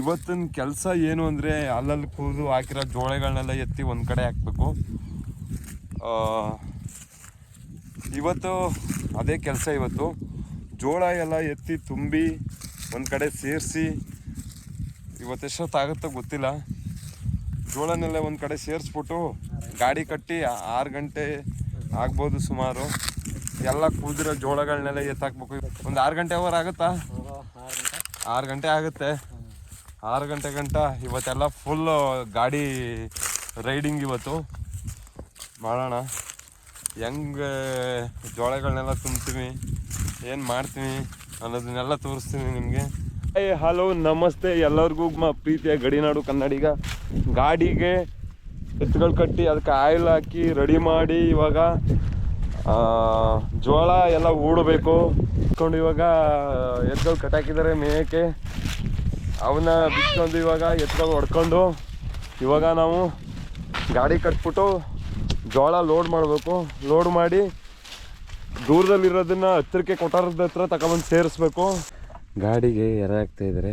ಇವತ್ತಿನ ಕೆಲಸ ಏನು ಅಂದರೆ ಅಲ್ಲಲ್ಲಿ ಕೂದು ಹಾಕಿರೋ ಜೋಳಗಳನ್ನೆಲ್ಲ ಎತ್ತಿ ಒಂದು ಕಡೆ ಹಾಕಬೇಕು. ಇವತ್ತು ಅದೇ ಕೆಲಸ ಇವತ್ತು. ಜೋಳ ಎಲ್ಲ ಎತ್ತಿ ತುಂಬಿ ಒಂದು ಕಡೆ ಸೇರಿಸಿ ಇವತ್ತೆಷ್ಟೊತ್ತಾಗುತ್ತೋ ಗೊತ್ತಿಲ್ಲ. ಜೋಳನೆಲ್ಲ ಒಂದು ಕಡೆ ಸೇರಿಸ್ಬಿಟ್ಟು ಗಾಡಿ ಕಟ್ಟಿ ಆರು ಗಂಟೆ ಆಗ್ಬೋದು ಸುಮಾರು. ಎಲ್ಲ ಕೂದಿರೋ ಜೋಳಗಳನ್ನೆಲ್ಲ ಎತ್ತಾಕ್ಬೇಕು. ಒಂದು ಆರು ಗಂಟೆ ಅವರ್ ಆಗುತ್ತಾ? ಆರು ಗಂಟೆ ಆಗುತ್ತೆ. ಆರು ಗಂಟೆ ಗಂಟ ಇವತ್ತೆಲ್ಲ ಫುಲ್ ಗಾಡಿ ರೈಡಿಂಗ್ ಇವತ್ತು. ಮಾಡೋಣ. ಹೆಂಗೆ ಜೋಳಗಳನ್ನೆಲ್ಲ ತುಂಬ್ತೀವಿ ಏನು ಮಾಡ್ತೀನಿ ಅನ್ನೋದನ್ನೆಲ್ಲ ತೋರಿಸ್ತೀನಿ ನಿಮಗೆ. ಏ, ಹಲೋ, ನಮಸ್ತೆ. ಎಲ್ಲರಿಗೂ ಮ, ಪ್ರೀತಿಯ ಗಡಿನಾಡು ಕನ್ನಡಿಗ. ಗಾಡಿಗೆ ಎತ್ತುಗಳು ಕಟ್ಟಿ ಅದಕ್ಕೆ ಆಯಿಲ್ ಹಾಕಿ ರೆಡಿ ಮಾಡಿ ಇವಾಗ ಜೋಳ ಎಲ್ಲ ಊಡಬೇಕು. ಇವಾಗ ಎತ್ತುಗಳು ಕಟ್ಟಾಕಿದ್ದಾರೆ ಮೇಯಕ್ಕೆ. ಅವನ್ನ ಬಿಟ್ಕೊಂಡು ಇವಾಗ ಎತ್ಕೊಂಡು ಹೊಡ್ಕೊಂಡು ಇವಾಗ ನಾವು ಗಾಡಿ ಕಟ್ಬಿಟ್ಟು ಜೋಳ ಲೋಡ್ ಮಾಡಬೇಕು. ಲೋಡ್ ಮಾಡಿ ದೂರದಲ್ಲಿರೋದನ್ನ ಹತ್ತಿರಕ್ಕೆ ಕೊಟ್ಟಾರದ ಹತ್ರ ತಗೊಂಬಂದು ಸೇರಿಸ್ಬೇಕು. ಗಾಡಿಗೆ ಎರ ಇದ್ದಾರೆ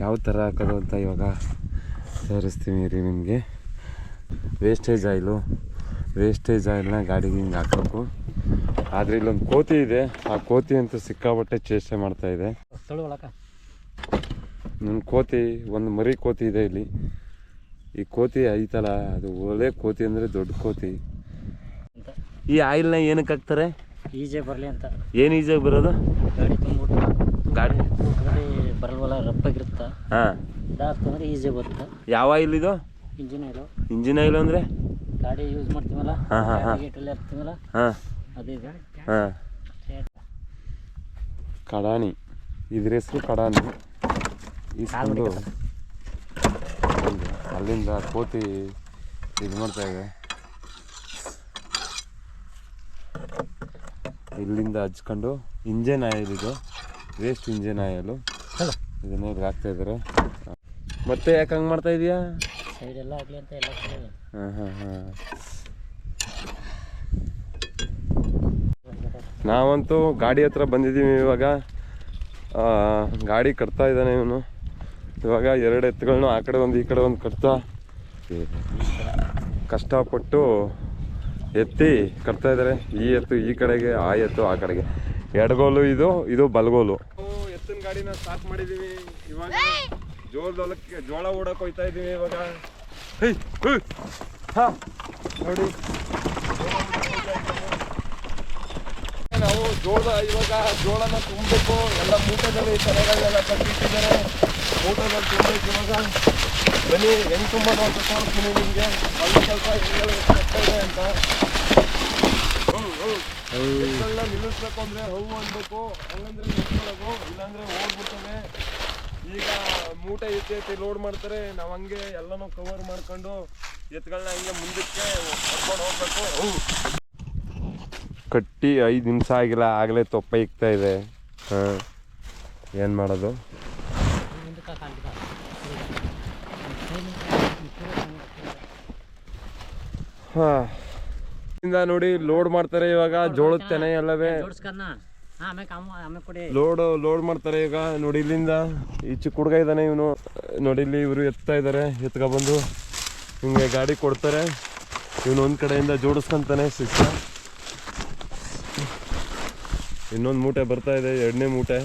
ಯಾವ ಥರ ಹಾಕೋದು ಅಂತ ಇವಾಗ ಸೇರಿಸ್ತೀನಿ ರೀ ನಿಮಗೆ. ವೇಸ್ಟೇಜ್ ಆಯಿಲು ವೇಸ್ಟೇಜ್ ಆಯಿಲ್ನ ಗಾಡಿಗೆ ಹಿಂಗೆ ಹಾಕಬೇಕು. ಆದರೆ ಇಲ್ಲೊಂದು ಕೋತಿ ಇದೆ. ಆ ಕೋತಿ ಅಂತೂ ಸಿಕ್ಕಾಬಟ್ಟೆ ಚೇಷ್ಟೆ ಮಾಡ್ತಾಯಿದೆ ನನ್ನ ಕೋತಿ ಒಂದು ಮರಿ ಕೋತಿ ಇದೆ ಇಲ್ಲಿ. ಈ ಕೋತಿ ಐತಲ್ಲ ಅದು ಒಳ್ಳೆ ಕೋತಿ ಅಂದರೆ ದೊಡ್ಡ ಕೋತಿ. ಈ ಆಯಿಲ್ನ ಏನಕ್ಕೆ ಹಾಕ್ತಾರೆ? ಈಜೆ ಬರಲಿ ಅಂತ. ಏನು ಈಜಾಗಿ ಬರೋದು? ಗಾಡಿ ತುಂಬಿಟ್ಟು ಗಾಡಿ? ಗಾಡಿ ಬರಲ್ವಲ್ಲ ರಪ್ಪಾಗಿರುತ್ತ ಹಾಂ. ಇದಾಗ್ತಂದ್ರೆ ಈಜೆ ಬರುತ್ತೆ. ಯಾವ ಆಯಿಲ್ ಇದು? Engine oil. ಇಂಜಿನ್ ಆಯಿಲ್ ಅಂದರೆ? ಗಾಡಿ ಯೂಸ್ ಮಾಡ್ತೀವಲ್ಲ? ಹಾಂ ಹಾಂ ಹಾಂ. ಗೇಟಲ್ಲಿ ಹಾಕ್ತೀವಲ್ಲ? ಹಾಂ. ಅದೇ ಹಾಂ. ಕಡಾಣಿ ಇದ್ರ ಹೆಸರು ಕಡಾಣಿ ಇಸ್ಕೊಂಡು ಬಂದು ಅಲ್ಲಿಂದ ಕೋತಿ ಇದು ಮಾಡ್ತಾ ಇದೆ. ಇಲ್ಲಿಂದ ಹಚ್ಕೊಂಡು ಇಂಜನ್ ಆಯಿಲ್ ಇದು. Waste engine oil? ಇದನ್ನ ಇಲ್ಲಿ ಹಾಕ್ತಾ ಇದ್ದಾರೆ. ಮತ್ತೆ ಯಾಕೆ ಹಂಗೆ ಮಾಡ್ತಾ ಇದೀಯಾ? ಸೈಡ್ ಎಲ್ಲ ಆಗಲಿ ಅಂತ ಎಲ್ಲ ಹಾಂ ಹಾಂ ಹಾಂ. ನಾವಂತೂ ಗಾಡಿ ಹತ್ರ ಬಂದಿದ್ದೀವಿ ಇವಾಗ. ಗಾಡಿ ಕಟ್ತಾ ಇದ್ದಾನೆ ಇವನು. ಇವಾಗ ಎರಡು ಎತ್ತುಗಳನ್ನ ಆ ಕಡೆ ಒಂದು ಈ ಕಡೆ ಒಂದು ಕಟ್ತಾ ಕಷ್ಟಪಟ್ಟು ಎತ್ತಿ ಕಟ್ತಾ ಇದ್ದಾರೆ. ಈ ಎತ್ತು ಈ ಕಡೆಗೆ ಆ ಎತ್ತು ಆ ಕಡೆಗೆ. ಎಡಗೋಲು ಇದು ಇದು ಬಲಗೋಲು. ಎತ್ತಿನ ಗಾಡಿನ ಸ್ಟಾರ್ಟ್ ಮಾಡಿದ್ದೀವಿ ಇವಾಗ ಜೋಳದೊಲಕ್ಕೆ ಜೋಳ ಓಡಕ್ಕೆ ಹೋಯ್ತಾ ಇದ್ದೀವಿ ಇವಾಗ. ಹೇ, ನೋಡಿ. ನಾವು ಜೋಳ ಇವಾಗ ಜೋಳನ ತುಂಬಬೇಕು. ಎಲ್ಲ ಮೂಟೆದಲ್ಲಿ ತಲೆಗಳೆಲ್ಲ ಕಟ್ಟಿಟ್ಟಿದ್ದಾರೆ. ಮೂಟೆದಲ್ಲಿ ತುಂಬಬೇಕು ಇವಾಗ ಬನ್ನಿ ಹೆಂಗ್ ತುಂಬ ಅಂತ ತೋರಿಸ್ತೀನಿ ನಿಮಗೆ ಅಲ್ಲಿ ಸ್ವಲ್ಪ ಇದೆ ಅಂತ ಹೌ, ಹೌ. ಎತ್ತುಗಳ್ನ ನಿಲ್ಲಿಸ್ಬೇಕು ಅಂದ್ರೆ ಹೂ ಅನ್ಬೇಕು ಹಂಗಂದ್ರೆ ನಿಲ್ಸ್ಕೊಳ್ಳೋದು ಇಲ್ಲಾಂದ್ರೆ ಹೋಗ್ಬಿಡ್ತವೆ ಈಗ ಮೂಟೆ ಎತ್ತಿ ಲೋಡ್ ಮಾಡ್ತಾರೆ ನಾವು ಹಂಗೆ ಎಲ್ಲನೂ ಕವರ್ ಮಾಡ್ಕೊಂಡು ಎತ್ತುಗಳನ್ನ ಹಂಗೆ ಮುಂದಕ್ಕೆ ಕರ್ಕೊಂಡು ಹೋಗ್ಬೇಕು. ಕಟ್ಟಿ ಐದು ನಿಮಿಷ ಆಗಿಲ್ಲ ಆಗಲೇ ತೊಪ್ಪ ಇಕ್ತಾ ಇದೆ ಹಾಂ ಏನು ಮಾಡೋದು ಮುಂದಕ್ಕೆ ಕಾಲಿದ ಹಾಂ ಇಂದ ನೋಡಿ ಲೋಡ್ ಮಾಡ್ತಾರೆ ಇವಾಗ ಜೋಳದ ತೆನೆ ಎಲ್ಲವೇ ಲೋಡ್ ಲೋಡ್ ಮಾಡ್ತಾರೆ ಈಗ ನೋಡಿ ಇಲ್ಲಿಂದ. ಈ ಚಿಕ್ಕ ಹುಡುಗ ಇದ್ದಾನೆ ಇವನು. ನೋಡಿ ಇಲ್ಲಿ ಇವರು ಎತ್ತಾ ಇದ್ದಾರೆ ಎತ್ಕೊಬಂದು ಹಿಂಗೆ ಗಾಡಿ ಕೊಡ್ತಾರೆ. ಇವನು ಒಂದು ಕಡೆಯಿಂದ ಜೋಡಿಸ್ಕೊಂತಾನೆ ಸಿಕ್ಕ ಇನ್ನೊಂದು ಮೂಟೆ ಬರ್ತಾ ಇದೆ ಎರಡನೇ ಮೂಟೆ.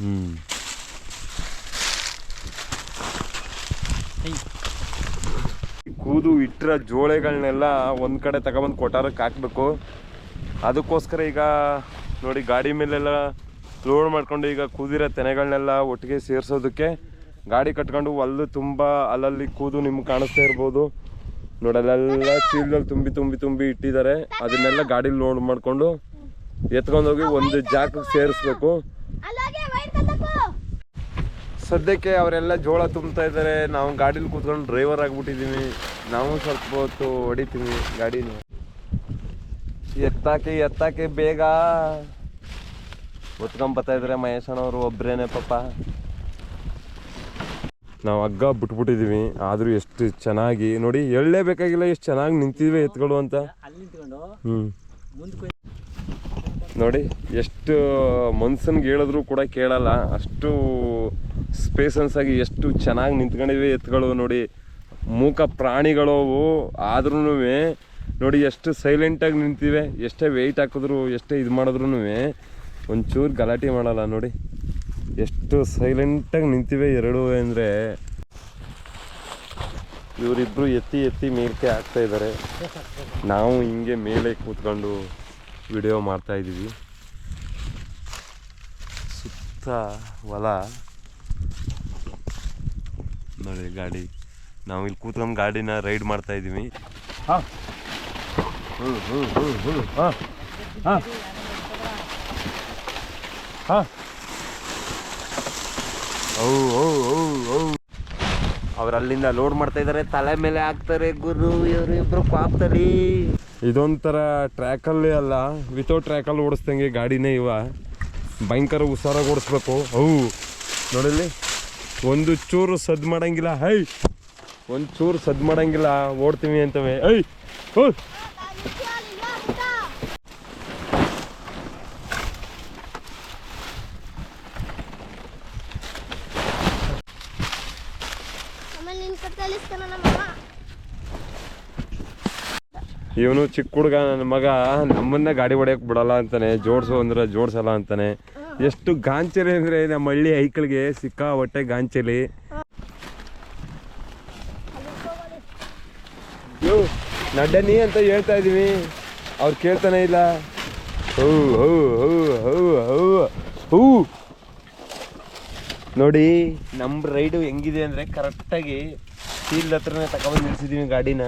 ಹ್ಞೂ ಐ ಇಟ್ಟರ ಜೋಳೆಗಳನ್ನೆಲ್ಲ ಒಂದು ಕಡೆ ತಗೊಬಂದು ಕೊಟ್ಟಾರಕ್ಕೆ ಹಾಕಬೇಕು. ಅದಕ್ಕೋಸ್ಕರ ಈಗ ನೋಡಿ ಗಾಡಿ ಮೇಲೆಲ್ಲ ಲೋಡ್ ಮಾಡ್ಕೊಂಡು ಈಗ ಕೂದಿರೋ ತೆನೆಗಳನ್ನೆಲ್ಲ ಒಟ್ಟಿಗೆ ಸೇರಿಸೋದಕ್ಕೆ ಗಾಡಿ ಕಟ್ಕೊಂಡು ಅಲ್ಲೂ ತುಂಬ ಅಲ್ಲಲ್ಲಿ ಕೂದು ನಿಮ್ಗೆ ಕಾಣಿಸ್ತಾ ಇರ್ಬೋದು. ನೋಡಿ ಅಲ್ಲೆಲ್ಲ ಚೀಲದಲ್ಲಿ ತುಂಬಿ ತುಂಬಿ ತುಂಬಿ ಇಟ್ಟಿದ್ದಾರೆ. ಅದನ್ನೆಲ್ಲ ಗಾಡಿ ಲೋಡ್ ಮಾಡಿಕೊಂಡು ಎತ್ಕೊಂಡೋಗಿ ಒಂದು ಜಾಗಕ್ಕೆ ಸೇರಿಸ್ಬೇಕು. ಸದ್ಯಕ್ಕೆ ಅವರೆಲ್ಲ ಜೋಳ ತುಂಬ್ತಾ ಇದ್ದಾರೆ. ನಾವು ಗಾಡೀಲಿ ಕೂತ್ಕೊಂಡು ಡ್ರೈವರ್ ಆಗಿಬಿಟ್ಟಿದ್ದೀವಿ ನಾವು ಸ್ವಲ್ಪ ಹೊತ್ತು ಹೊಡಿತೀವಿ ಗಾಡಿನ ಎತ್ತಾಕೆ ಎತ್ತಾಕೆ ಬೇಗ. ಒತ್ಕೊಂಬತ್ತಾ ಇದ್ದಾರೆ ಮಹೇಶನವರು ಒಬ್ಬರೇನೆ ಪಾಪ. ನಾವು ಹಗ್ಗ ಬಿಟ್ಬಿಟ್ಟಿದ್ದೀವಿ ಆದರೂ ಎಷ್ಟು ಚೆನ್ನಾಗಿ ನೋಡಿ ಹೇಳಲೇಬೇಕಾಗಿಲ್ಲ ಎಷ್ಟು ಚೆನ್ನಾಗಿ ನಿಂತಿದ್ವಿ ಎತ್ಗಳು ಅಂತ. ಹ್ಞೂ ನೋಡಿ, ಎಷ್ಟು ಮನ್ಸನ್ಗೆ ಹೇಳಿದ್ರು ಕೂಡ ಕೇಳಲ್ಲ. ಅಷ್ಟು ಸ್ಪೇಸನ್ಸ್ ಆಗಿ ಎಷ್ಟು ಚೆನ್ನಾಗಿ ನಿಂತ್ಕೊಂಡಿವೆ ಎತ್ತುಗಳು ನೋಡಿ. ಮೂಕ ಪ್ರಾಣಿಗಳು ಆದ್ರೂ ನೋಡಿ, ಎಷ್ಟು ಸೈಲೆಂಟಾಗಿ ನಿಂತಿವೆ. ಎಷ್ಟೇ ವೆಯ್ಟ್ ಹಾಕಿದ್ರು, ಎಷ್ಟೇ ಇದು ಮಾಡಿದ್ರು ಒಂಚೂರು ಗಲಾಟೆ ಮಾಡಲ್ಲ ನೋಡಿ. ಎಷ್ಟು ಸೈಲೆಂಟಾಗಿ ನಿಂತಿವೆ ಎರಡು ಅಂದರೆ. ಇವರಿಬ್ಬರು ಎತ್ತಿ ಎತ್ತಿ ಮೇಲ್ಕೆ ಆಗ್ತಾ ಇದ್ದಾರೆ. ನಾವು ಹಿಂಗೆ ಮೇಲೆ ಕೂತ್ಕೊಂಡು ವಿಡಿಯೋ ಮಾಡ್ತಾ ಇದ್ದೀವಿ. ಸುತ್ತ ಹೊಲ. ನೋಡಿ ಗಾಡಿ. ನಾವು ಇಲ್ಲಿ ಕೂತ್ಕೊಂಡು ಗಾಡಿನ ರೈಡ್ ಮಾಡ್ತಾ ಇದ್ದೀವಿ. ಅವ್ರು ಅಲ್ಲಿಂದ ಲೋಡ್ ಮಾಡ್ತಾ ಇದಾರೆ. ತಲೆ ಮೇಲೆ ಹಾಕ್ತಾರೆ ಗುರು ಇವರು ಇಬ್ರು ಕ್ವಾಪ್ತಲ್ಲಿ ಇದೊಂಥರ ಟ್ರ್ಯಾಕಲ್ಲಿ ಅಲ್ಲ, ವಿತೌಟ್ ಟ್ರ್ಯಾಕಲ್ಲಿ ಓಡಿಸ್ದಂಗೆ ಗಾಡಿನೇ ಇವ. ಭಯಂಕರ ಹುಷಾರಾಗಿ ಓಡಿಸ್ಬೇಕು. ಅವು ನೋಡಿಲ್ಲಿ? ಒಂದು ಚೂರು ಸದ್ದು ಮಾಡಂಗಿಲ್ಲ. ಹೈ, ಒಂದು ಚೂರು ಸದ್ದು ಮಾಡಂಗಿಲ್ಲ. ಓಡ್ತೀವಿ ಅಂತವೆ. ಐ ಹೋ ಆಮೇಲೆ ನಿನ್ ಕಡೆ ತಲಿಸ್ತಾನ ನಮ್ಮ ಇವನು ಚಿಕ್ಕ ಹುಡುಗ, ನನ್ನ ಮಗ, ನಮ್ಮನ್ನ ಗಾಡಿ ಹೊಡೆಯಕ್ ಬಿಡಲ್ಲ ಅಂತಾನೆ, ಜೋಡಿಸು ಅಂದ್ರೆ ಜೋಡ್ಸಲ್ಲ ಅಂತಾನೆ. ಎಷ್ಟು ಗಾಂಚಲಿ ಅಂದ್ರೆ ನಮ್ಮ ಹಳ್ಳಿ ಐಕಳಿಗೆ ಸಿಕ್ಕಾ ಹೊಟ್ಟೆ ಗಾಂಚಲಿ ನಡ್ಡನಿ ಅಂತ ಹೇಳ್ತಾ ಇದೀವಿ. ಅವ್ರು ಕೇಳ್ತಾನೆ ಇಲ್ಲ. ಹೌ ಹೌ ಹೌ ಹೌ ಹೌ, ಹೂ. ನೋಡಿ, ನಮ್ಮ ರೈಡು ಹೆಂಗಿದೆ ಅಂದರೆ ಕರೆಕ್ಟಾಗಿ ಫೀಲ್ಡ್ ಹತ್ರನೇ ತಗೊಬಂದು ನಿಲ್ಸಿದ್ದೀವಿ ಗಾಡಿನ.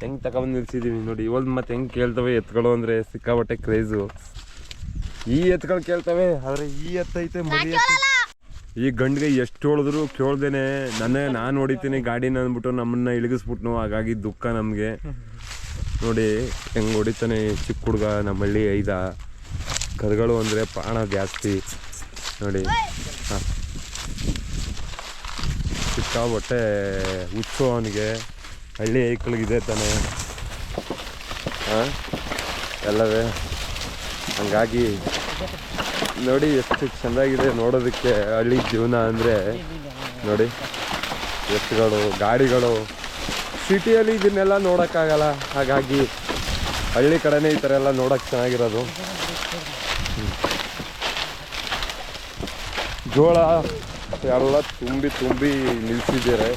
ಹೆಂಗೆ ತಗೊಬಂದು ನಿಲ್ಸಿದ್ದೀವಿ ನೋಡಿ. ಇವಾಗ ಮತ್ತೆ ಹೆಂಗೆ ಕೇಳ್ತವೆ ಎತ್ಗಳು ಅಂದರೆ ಸಿಕ್ಕಾಪಟ್ಟೆ ಕ್ರೇಜು. ಈ ಎತ್ಗಳು ಕೇಳ್ತವೆ ಆದರೆ ಈ ಎತ್ತೈತೆ ಮರಿ ಈ ಗಂಡಿಗೆ ಎಷ್ಟು ಹೇಳಿದ್ರು ಕೇಳ್ದೇನೆ. ನನ್ನ ನಾನು ಹೊಡಿತೀನಿ ಗಾಡಿನ ಅಂದ್ಬಿಟ್ಟು ನಮ್ಮನ್ನ ಇಳಿಗಿಸ್ಬಿಟ್ನು ಹಾಗಾಗಿ ದುಃಖ ನಮಗೆ. ನೋಡಿ ಹೆಂಗೆ ಹೊಡಿತಾನೆ ಚಿಕ್ಕ ಹುಡುಗ ನಮ್ಮಳ್ಳಿ ಐದ. ಕರುಗಳು ಅಂದರೆ ಪ್ರಾಣ ಜಾಸ್ತಿ. ನೋಡಿ ಹಾಂ. ಸಿಕ್ಕಾಬಟ್ಟೆ ಹುಚ್ಚು ಅವನಿಗೆ. ಹಳ್ಳಿ ಐಕ್ಳಿಗಿದೆ ತಾನೆ. ಹಾಂ? ಎಲ್ಲವೇ? ಹಂಗಾಗಿ ನೋಡಿ ಎಷ್ಟು ಚೆನ್ನಾಗಿದೆ ನೋಡೋದಕ್ಕೆ ಹಳ್ಳಿ ಜೀವನ ಅಂದರೆ. ನೋಡಿ, ಎತ್ತುಗಳು, ಗಾಡಿಗಳು. ಸಿಟಿಯಲ್ಲಿ ಇದನ್ನೆಲ್ಲ ನೋಡೋಕ್ಕಾಗಲ್ಲ. ಹಾಗಾಗಿ ಹಳ್ಳಿ ಕಡೆನೇ ಈ ಥರ ಎಲ್ಲ ನೋಡೋಕ್ಕೆ ಚೆನ್ನಾಗಿರೋದು. ಜೋಳ ಎಲ್ಲ ತುಂಬಿ ತುಂಬಿ ನಿಲ್ಸಿದ್ದಾರೆ.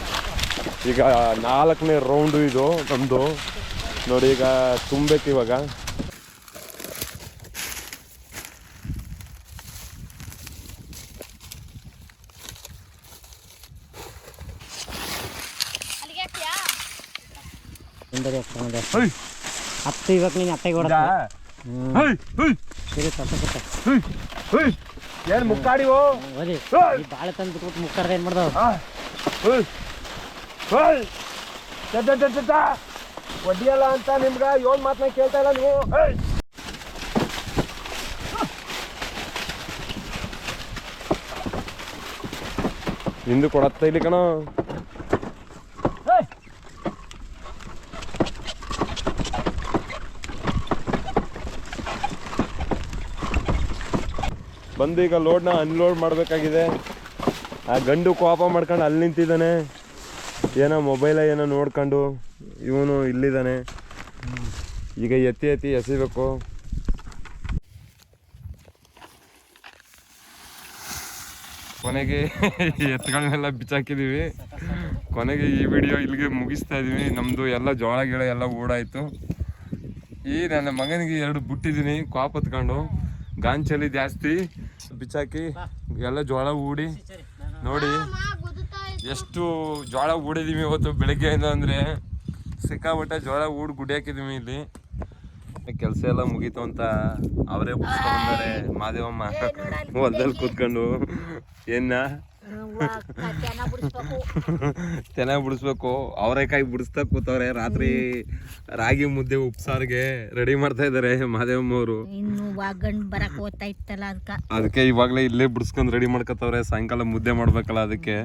ಈಗ ನಾಲ್ಕನೇ ರೌಂಡು ಇದು ನಮ್ಮದು ನೋಡಿ ಈಗ ತುಂಬಬೇಕು ಇವಾಗ. ಹತ್ತು ಇವಾಗ ನೀನು ಅತ್ತೆ ತಪ್ಪ ಏನು ಮುಕ್ಕಾಡಿವೋ? ಬಾಳೆ ತಂದು ಬಿಟ್ಬಿಟ್ಟು ಮುಕ್ಕರ್ದ ಏನು ಮಾಡ್ದವು ಒಡ್ಡಿಯಲ್ಲ ಅಂತ ನಿಮ್ಗೆ ಏಳು ಮಾತನ್ನ ಕೇಳ್ತಾ ಇಲ್ಲ ನೀವು? ಹೇಯ್ ನಿಂದು ಕೊಡತ್ತ ಇಲ್ಲಿ ಕಣ. ಬಂದು ಈಗ ಲೋಡ್ನ ಅನ್ಲೋಡ್ ಮಾಡಬೇಕಾಗಿದೆ. ಆ ಗಂಡು ಕೋಪ ಮಾಡ್ಕೊಂಡು ಅಲ್ಲಿ ನಿಂತಿದ್ದಾನೆ. ಏನೋ ಮೊಬೈಲ ಏನೋ ನೋಡ್ಕೊಂಡು ಇವನು ಇಲ್ಲಿದ್ದಾನೆ ಈಗ ಎತ್ತಿ ಎತ್ತಿ ಎಸಿಬೇಕು. ಕೊನೆಗೆ ಎತ್ತುಗಳನ್ನೆಲ್ಲ ಬಿಚ್ಚಾಕಿದೀವಿ. ಕೊನೆಗೆ ಈ ವಿಡಿಯೋ ಇಲ್ಲಿಗೆ ಮುಗಿಸ್ತಾ ಇದ್ದೀವಿ ನಮ್ಮದು ಎಲ್ಲ ಜೋಳ ಗಿಳ ಎಲ್ಲ ಓಡಾಯಿತು ಈ ನನ್ನ ಮಗನಿಗೆ ಎರಡು ಬಿಟ್ಟಿದ್ದೀನಿ ಕಾಪ್ ಹತ್ಕೊಂಡು. ಗಾಂಚಲಿ ಜಾಸ್ತಿ. ಬಿಚ್ಚಾಕಿ ಎಲ್ಲ ಜೋಳ ಊಡಿ ನೋಡಿ. ಎಷ್ಟು ಜೋಳ ಊಡಿದೀವಿ ಇವತ್ತು ಬೆಳಗ್ಗೆಯಿಂದ ಅಂದರೆ ಸಿಕ್ಕಾಪಟ್ಟೆ ಜೋಳ ಊಡ್ ಗುಡಿ ಹಾಕಿದೀವಿ ಇಲ್ಲಿ ಕೆಲಸ ಎಲ್ಲ ಮುಗೀತು ಅಂತ ಅವರೇ ಬಂದಾರೆ. ಮಾದೇವಮ್ಮ ಹೊಲದಲ್ಲಿ ಕೂತ್ಕೊಂಡು. ಏನ? ಚೆನ್ನಾಗಿ ಬಿಡಿಸ್ಬೇಕು. ಅವರೇಕಾಯಿ ಬಿಡಿಸ್ತಾ ಕೂತವ್ರೆ. ರಾತ್ರಿ ರಾಗಿ ಮುದ್ದೆ ಉಪ್ಸಾರ್ಗೆ ರೆಡಿ ಮಾಡ್ತಾ ಇದ್ದಾರೆ ಮಾದೇವಮ್ಮ ಅವರು. ಅದಕ್ಕೆ ಇವಾಗಲೇ ಇಲ್ಲೇ ಬಿಡಿಸ್ಕೊಂಡು ರೆಡಿ ಮಾಡ್ಕೊತವ್ರೆ ಸಾಯಂಕಾಲ ಮುದ್ದೆ ಮಾಡ್ಬೇಕಲ್ಲ ಅದಕ್ಕೆ.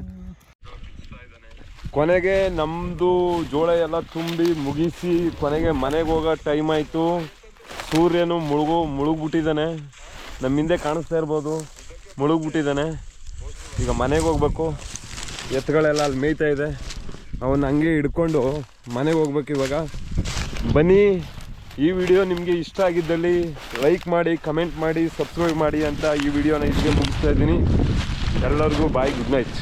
ಕೊನೆಗೆ ನಮ್ಮದು ಜೋಳ ಎಲ್ಲ ತುಂಬಿ ಮುಗಿಸಿ ಕೊನೆಗೆ ಮನೆಗೆ ಹೋಗೋ ಟೈಮ್ ಆಯಿತು. ಸೂರ್ಯನು ಮುಳುಗು, ಮುಳುಗ್ಬಿಟ್ಟಿದ್ದಾನೆ. ನಮ್ಮ ಹಿಂದೆ ಕಾಣಿಸ್ತಾ ಇರ್ಬೋದು. ಮುಳುಗ್ಬಿಟ್ಟಿದ್ದಾನೆ. ಈಗ ಮನೆಗೆ ಹೋಗ್ಬೇಕು. ಎತ್ತುಗಳೆಲ್ಲ ಅಲ್ಲಿ ಮೇಯ್ತಾ ಇದೆ. ಅವನ್ನ ಹಂಗೆ ಹಿಡ್ಕೊಂಡು ಮನೆಗೆ ಹೋಗ್ಬೇಕು ಇವಾಗ. ಬನ್ನಿ, ಈ ವಿಡಿಯೋ ನಿಮಗೆ ಇಷ್ಟ ಆಗಿದ್ದಲ್ಲಿ ಲೈಕ್ ಮಾಡಿ ಕಮೆಂಟ್ ಮಾಡಿ ಸಬ್ಸ್ಕ್ರೈಬ್ ಮಾಡಿ ಅಂತ ಈ ವಿಡಿಯೋನ ಇಲ್ಲಿಗೆ ಮುಗಿಸ್ತಾ ಇದ್ದೀನಿ. ಎಲ್ಲರಿಗೂ ಬಾಯ್ ಗುಡ್ ನೈಟ್